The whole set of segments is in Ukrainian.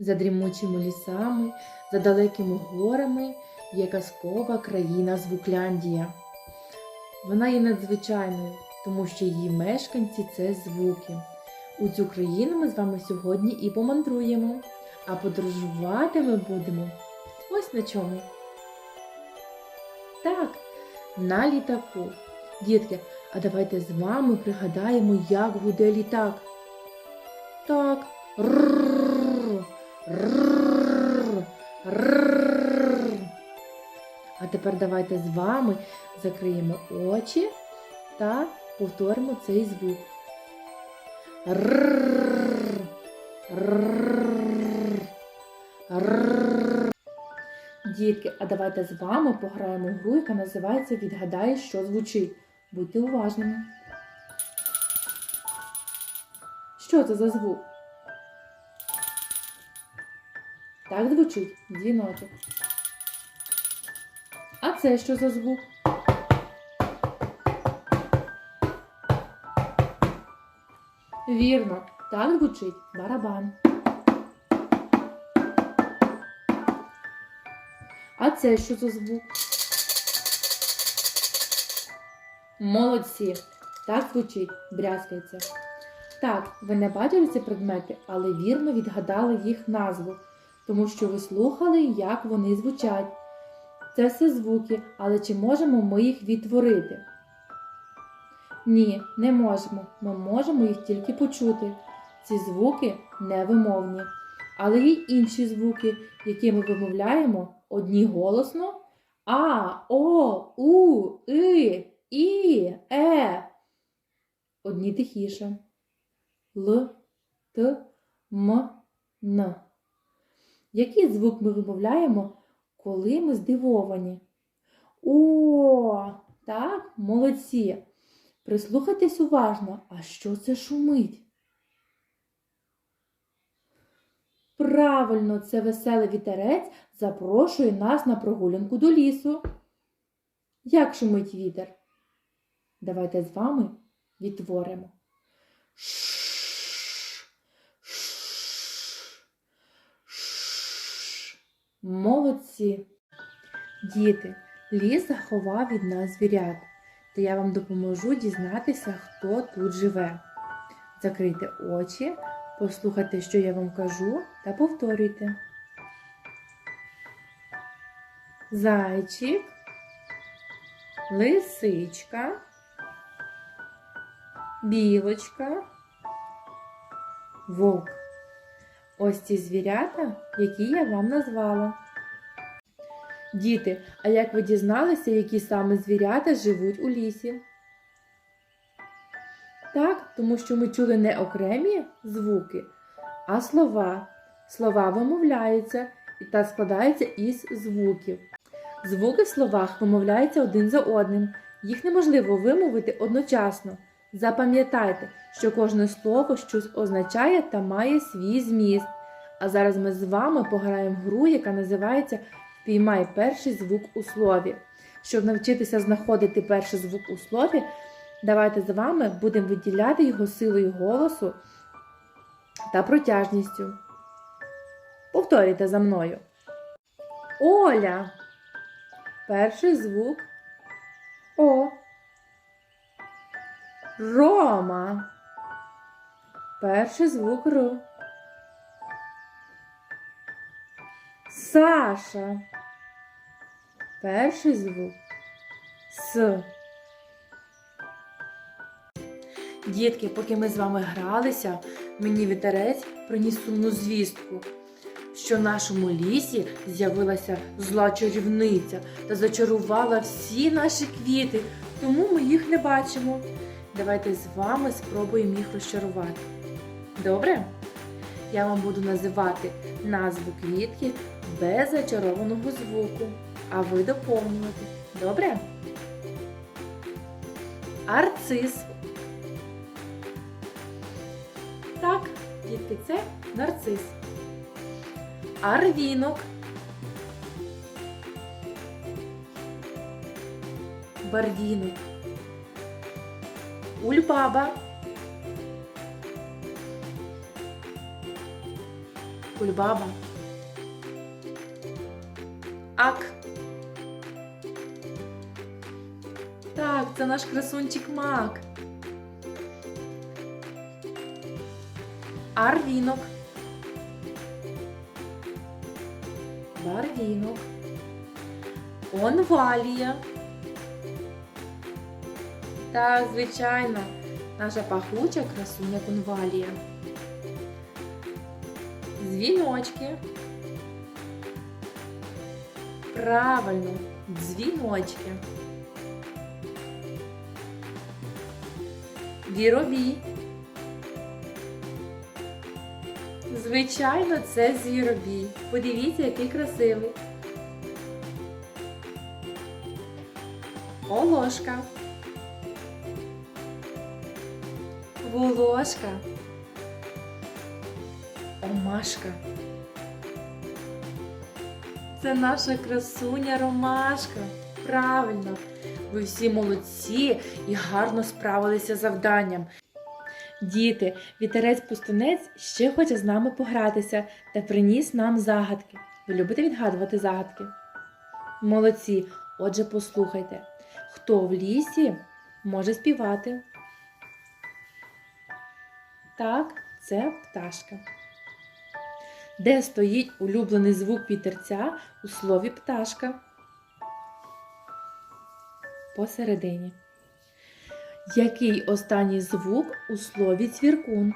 За дрімучими лісами, за далекими горами є казкова країна Звукляндія. Вона є надзвичайною, тому що її мешканці це звуки. У цю країну ми з вами сьогодні і помандруємо, а подорожувати ми будемо ось на чому. Так, на літаку. Дітки, а давайте з вами пригадаємо, як гуде літак. Так. Рррр, рррр, рррр. А тепер давайте з вами закриємо очі та повторимо цей звук. Дітки, а давайте з вами пограємо в гру, яка називається Відгадай, що звучить. Будьте уважними. Що це за звук? Так звучить дзвіночок. А це що за звук? Вірно, так звучить барабан. А це що за звук? Молодці! Так звучить, брязкається. Так, ви не бачили ці предмети, але вірно відгадали їх назву, тому що ви слухали, як вони звучать. Це все звуки, але чи можемо ми їх відтворити? Ні, не можемо. Ми можемо їх тільки почути. Ці звуки невимовні. Але є інші звуки, які ми вимовляємо одні голосно А, О, У, И, І, Е. Одні тихіше. Л, Т, М, Н. Який звук ми вимовляємо, коли ми здивовані? О, так, молодці. Прислухайтесь уважно, а що це шумить? Правильно, це веселий вітерець запрошує нас на прогулянку до лісу. Як шумить вітер? Давайте з вами відтворимо. Ш, ш, ш. Молодці. Діти, ліс заховав від нас звірят, та я вам допоможу дізнатися, хто тут живе. Закрийте очі, послухайте, що я вам кажу, та повторюйте. Зайчик, лисичка, білочка, вовк. Ось ці звірята, які я вам назвала. Діти, а як ви дізналися, які саме звірята живуть у лісі? Так, тому що ми чули не окремі звуки, а слова. Слова вимовляються та складаються із звуків. Звуки в словах вимовляються один за одним. Їх неможливо вимовити одночасно. Запам'ятайте, що кожне слово щось означає та має свій зміст. А зараз ми з вами пограємо в гру, яка називається Впіймай перший звук у слові. Щоб навчитися знаходити перший звук у слові, давайте з вами будемо виділяти його силою голосу та протяжністю. Повторюйте за мною. Оля. Перший звук О. Рома. Перший звук Р. Саша. Перший звук С. Дітки, поки ми з вами гралися, мені вітерець приніс сумну звістку, що в нашому лісі з'явилася зла чарівниця та зачарувала всі наші квіти, тому ми їх не бачимо. Давайте з вами спробуємо їх розчарувати. Добре? Я вам буду називати назву квітки без зачарованого звуку, а ви доповнювати. Добре? Арцис. Так, дітки, це нарцис. Арвінок. Барвінок. Ульбаба. Кульбаба. Ак. Так, це наш красунчик Мак. Арвінок. Барвінок. Конвалія. Так, звичайно, наша пахуча красуня конвалія. Дзвіночки. Правильно, дзвіночки. Вірові. Звичайно, це звіробій. Подивіться, який красивий. Олошка. Волошка. Омашка. Це наша красуня Ромашка. Правильно. Ви всі молодці і гарно справилися з завданням. Діти, вітерець-пустунець ще хоче з нами погратися та приніс нам загадки. Ви любите відгадувати загадки? Молодці. Отже, послухайте, хто в лісі може співати? Так, це пташка. Де стоїть улюблений звук вітерця у слові пташка? Посередині. Який останній звук у слові цвіркун?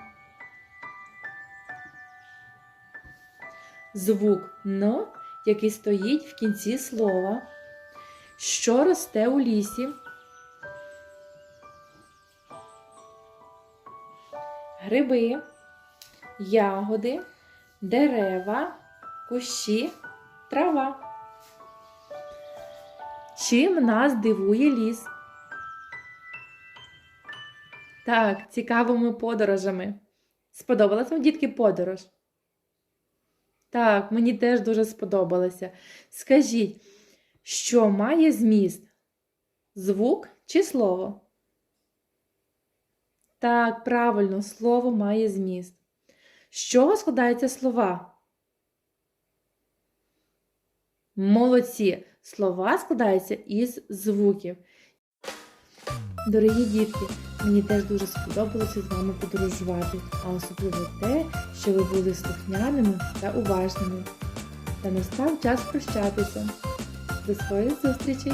Звук Н, який стоїть в кінці слова. Що росте у лісі? Гриби, ягоди, дерева, кущі, трава. Чим нас дивує ліс? Так, цікавими подорожами. Сподобалась вам, дітки, подорож? Так, мені теж дуже сподобалося. Скажіть, що має зміст? Звук чи слово? Так, правильно, слово має зміст. З чого складаються слова? Молодці! Слова складаються із звуків. Дорогі дітки, мені теж дуже сподобалося з вами подорожувати, а особливо те, що ви були слухняними та уважними. Та настав час прощатися. До своїх зустрічей!